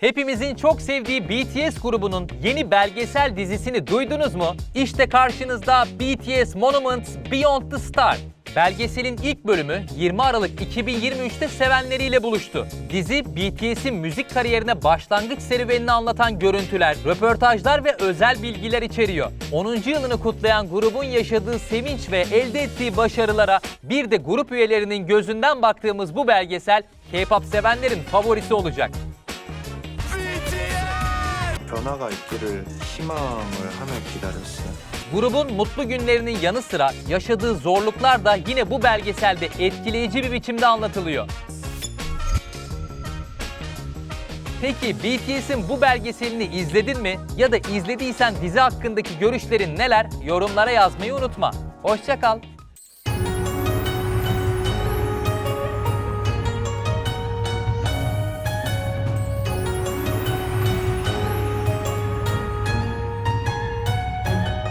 Hepimizin çok sevdiği BTS grubunun yeni belgesel dizisini duydunuz mu? İşte karşınızda BTS Monuments Beyond the Star. Belgeselin ilk bölümü 20 Aralık 2023'te sevenleriyle buluştu. Dizi BTS'in müzik kariyerine başlangıç serüvenini anlatan görüntüler, röportajlar ve özel bilgiler içeriyor. 10. yılını kutlayan grubun yaşadığı sevinç ve elde ettiği başarılara bir de grup üyelerinin gözünden baktığımız bu belgesel K-pop sevenlerin favorisi olacak. 변화가 있기를 희망을 하며 기다렸어요. Grubun mutlu günlerinin yanı sıra yaşadığı zorluklar da yine bu belgeselde etkileyici bir biçimde anlatılıyor. Peki BTS'in bu belgeselini izledin mi? Ya da izlediysen dizi hakkındaki görüşlerin neler? Yorumlara yazmayı unutma. Hoşça kal.